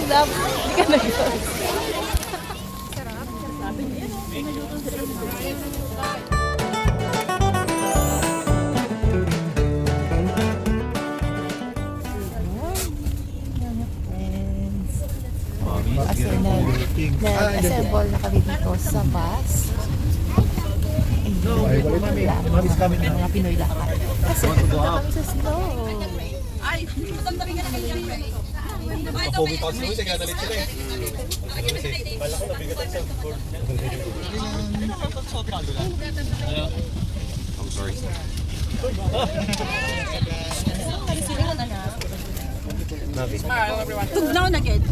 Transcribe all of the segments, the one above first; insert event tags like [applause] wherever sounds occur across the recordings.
nag-love? Hindi ka nag-love. Kasi na, na-assemble na kami dito sa bus. Ayun. Mga, Pinoy lahat. Kasi pupunta kami sa snow. Pogi pa kasi kaya dalit sila eh. I'm sorry. Tugnaw na gid.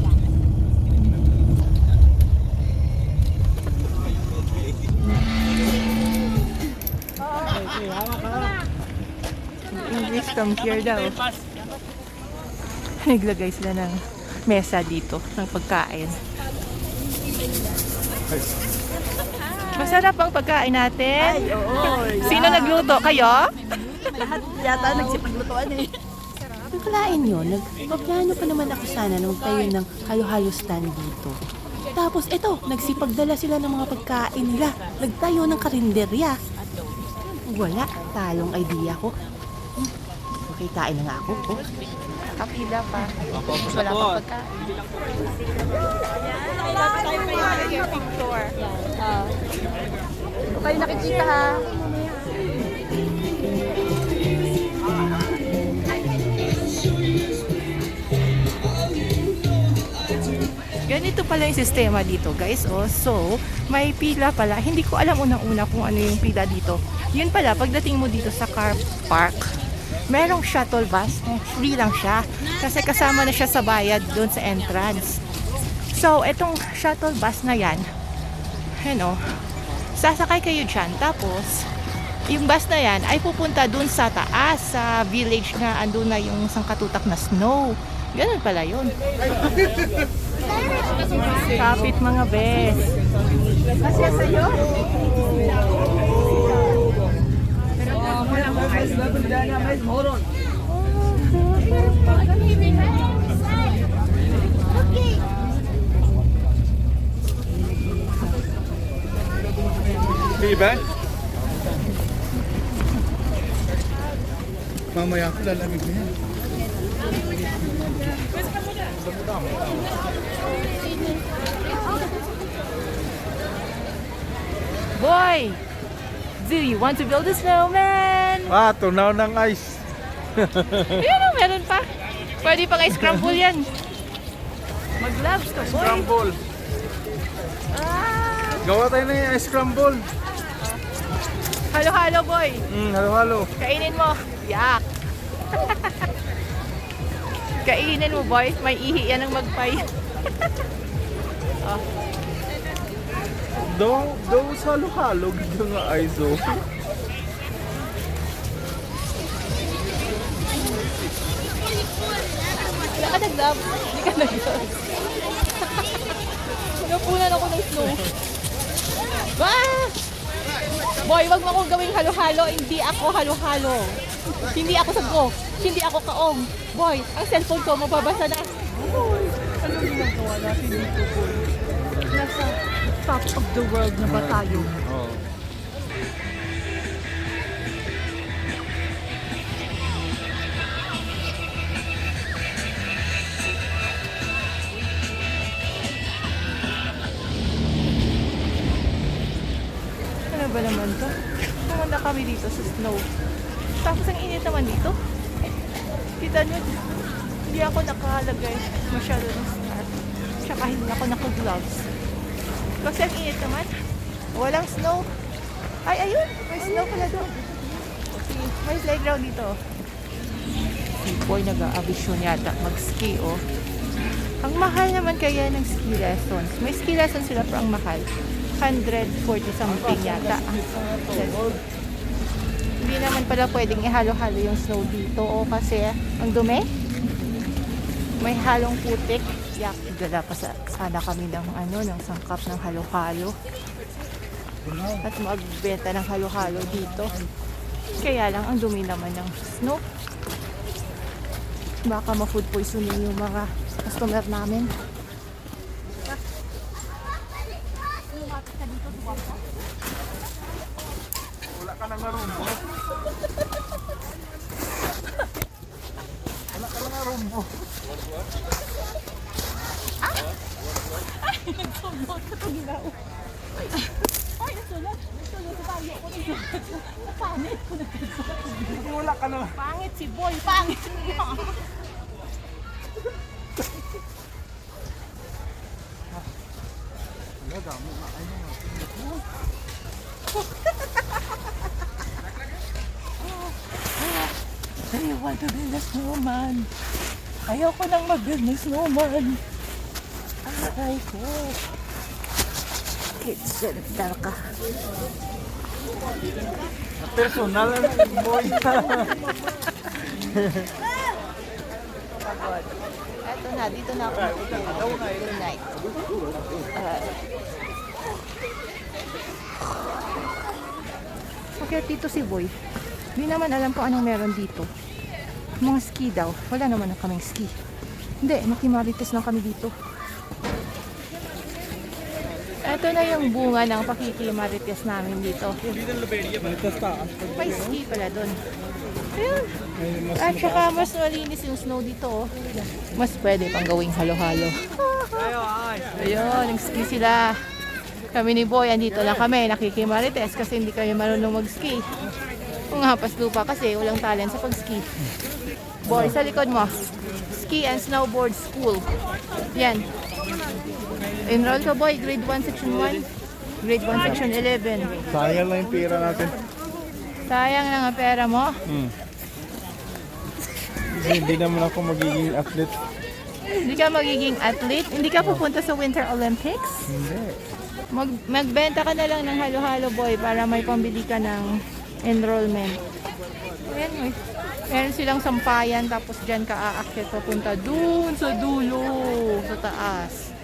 English come here daw. Naglagay sila ng mesa dito ng pagkain. Masarap ang pagkain natin. Oo. Sino nagluto? Kayo? Lahat yata nagsipaglutuan eh. Nakalain yun, nagpaplano pa naman ako sana na magtayo ng halo-halo stand dito. Tapos eto, nagsipagdala sila ng mga pagkain nila. Nagtayo ng karinderya. Wala, talong idea ko. Hmm, Okay, kain na nga ako. Oh. Kapila pa. Wala pa pagkain. Kayo nakikita ha. Ganito pala yung sistema dito guys. Oh, so, may pila pala. Hindi ko alam unang-una kung ano yung pila dito. Yun pala, pagdating mo dito sa car park, merong shuttle bus. Eh, free lang siya. Kasi kasama na siya sa bayad doon sa entrance. So, itong shuttle bus na yan, ano, sasakay kayo dyan. Tapos, yung bus na yan ay pupunta dun sa taas, sa village na andun na yung sangkatutak na snow. Ganun pala yun. Kapit mga bes. Kasya sa'yo? Iba? Mamaya ko lalamig na yan. Boy! Do you want to build a snowman? Ah, tunaw ng ice. Ayun o, meron pa. Pwede pang ice crumble yan. Mag-gloves ka, boy. Scramble. Ah, Gawa tayo na yung ice scramble. halo-halo, boy. Hmm, halo-halo. Kainin mo. Yak. Kainin mo, boy. May ihi yan ng magpay. Daw, daw sa halo-halo, gito nga ice oh. Nag-love? Hindi ka nag-love. Napunan ako ng snow. Ah! Boy, wag mo akong gawing halo-halo. Hindi ako halo-halo. Hindi ako saggo. Hindi ako kaong. Boy, ang cellphone ko mababasa na. Anong ginagawa natin dito, boy? Nasa top of the world na ba tayo? Oh. Ano ba naman to? Pumunta kami dito sa snow. Tapos ang init naman dito. Kita nyo, hindi ako nakalagay masyado ng scarf. Tsaka hindi ako naka-gloves. Kasi ang init naman. Walang snow. Ay, ayun! May snow pala doon. May playground dito. Si Boy nag-aabisyon yata mag-ski, oh. Ang mahal naman kaya ng ski lessons. May ski lessons sila pero ang mahal. 140 something yata. Hindi naman pala pwedeng ihalo-halo yung snow dito o kasi ang dumi. May halong putik. Yak, dala pa sa, sana kami ng ano, ng sangkap ng halo-halo. At magbenta ng halo-halo dito. Kaya lang, ang dumi naman ng snow. Baka ma-food poisoning yung mga customer namin. Wala ka nang narumbo. Wala ka nang narumbo. Wala ka na. Pangit si Boy, pangit. Wala, dami na. Ay, I want to build a snowman. Ayoko nang mag-build ng snowman. Aray ko. Kitsunta ka. Personal ang boy. Eto na, dito na ako. Good night. Uh, Bakit dito si Boy? Hindi naman alam ko anong meron dito. Mga ski daw. Wala naman na kaming ski. Hindi, makimarites lang kami dito. Ito na yung bunga ng pakikimarites namin dito. May ski pala doon. Ayun. At saka mas malinis yung snow dito. oh. Mas pwede pang gawing halo-halo. Ayun, nag-ski sila. Kami ni Boy, andito lang kami, nakikimarites kasi hindi kami marunong mag-ski. Kung hapas lupa kasi walang talent sa pag-ski. Boy, sa likod mo. Ski and Snowboard School. Yan. Enroll ka boy, grade 1, section 1. Grade 1, section 11. Sayang lang yung pera natin. Sayang lang ang pera mo. Hmm. Hindi naman ako magiging athlete. Hindi ka magiging athlete? Hindi ka pupunta sa Winter Olympics? Hindi. Mag, magbenta ka na lang ng halo-halo boy para may pambili ka ng enrollment. Ayan, may, meron silang sampayan tapos dyan ka aakyat papunta dun sa dulo, sa taas.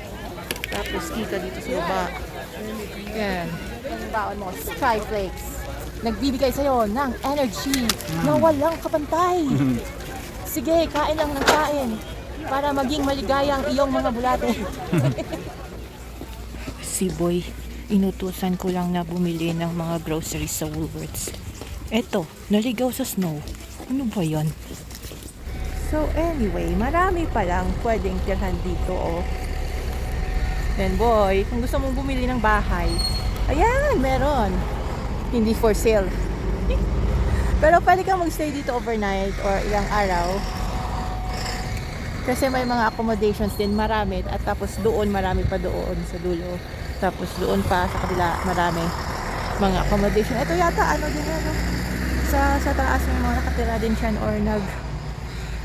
Tapos kita dito sa baba. Yan. Yung baon mo, Skyflakes. Nagbibigay sa'yo ng energy na walang kapantay. Sige, kain lang ng kain para maging maligaya ang iyong mga bulate. [laughs] si Boy, inutusan ko lang na bumili ng mga groceries sa Woolworths. Eto, naligaw sa snow. Ano ba yon? So anyway, marami pa lang pwedeng tirhan dito oh. Then boy, kung gusto mong bumili ng bahay, ayan, meron. Hindi for sale. [laughs] Pero pwede kang magstay dito overnight or ilang araw. Kasi may mga accommodations din marami at tapos doon marami pa doon sa dulo. Tapos doon pa sa kabila marami mga accommodation. Ito yata ano din ano sa sa taas may mga nakatira din siyan or nag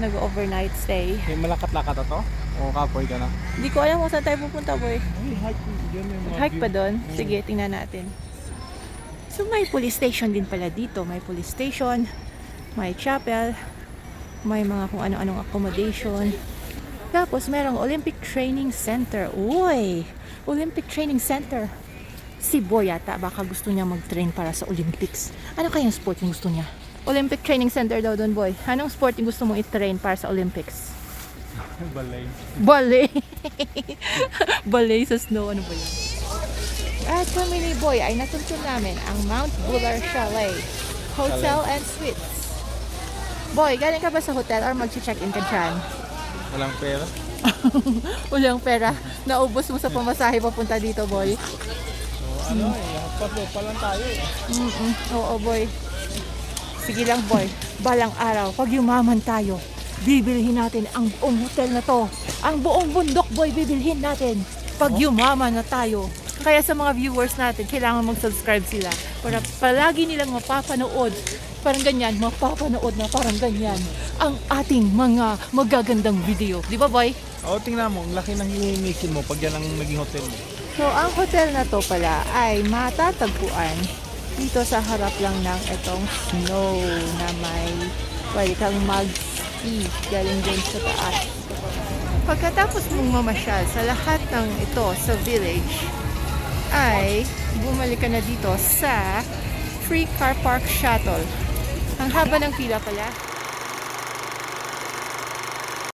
nag overnight stay. May malakat-lakat to? O kapoy ka na? Hindi ko alam kung saan tayo pupunta boy. Ay, hike. Yan yung Hike pa doon? Sige, tingnan natin. So may police station din pala dito. May police station, may chapel, may mga kung ano-anong accommodation. Tapos merong Olympic Training Center. Uy! Olympic Training Center. Si Boy yata, baka gusto niya mag-train para sa Olympics. Ano kayang sport yung gusto niya? Olympic Training Center daw doon, Boy. Anong sport yung gusto mong i-train para sa Olympics? Balay. [laughs] Ballet. [laughs] Ballet sa snow. Ano ba yun? At kami ni Boy ay natuntun namin ang Mount Buller Chalet Hotel and Suites. Boy, galing ka ba sa hotel or mag-check-in ka dyan? Walang pera. [laughs] Walang pera. Naubos mo sa pamasahe papunta dito, Boy. So, ano eh, paso pa lang tayo eh. Mm-mm. Oo, Boy. Sige lang, Boy. Balang araw, pag yumaman tayo, bibilhin natin ang buong hotel na to. Ang buong bundok, Boy, bibilhin natin. Pag yumaman na tayo. Kaya sa mga viewers natin, kailangan mag-subscribe sila para palagi nilang mapapanood parang ganyan, mapapanood na parang ganyan ang ating mga magagandang video. Di ba, Boy? O, tingnan mo, ang laki ng hihimikin mo pag yan ang naging hotel mo. So, ang hotel na to pala ay matatagpuan dito sa harap lang ng itong snow na may pwede kang mag-ski galing din sa taas. Pagkatapos mong mamasyal sa lahat ng ito sa village, ay bumalik ka na dito sa free car park shuttle. Ang haba ng pila pala.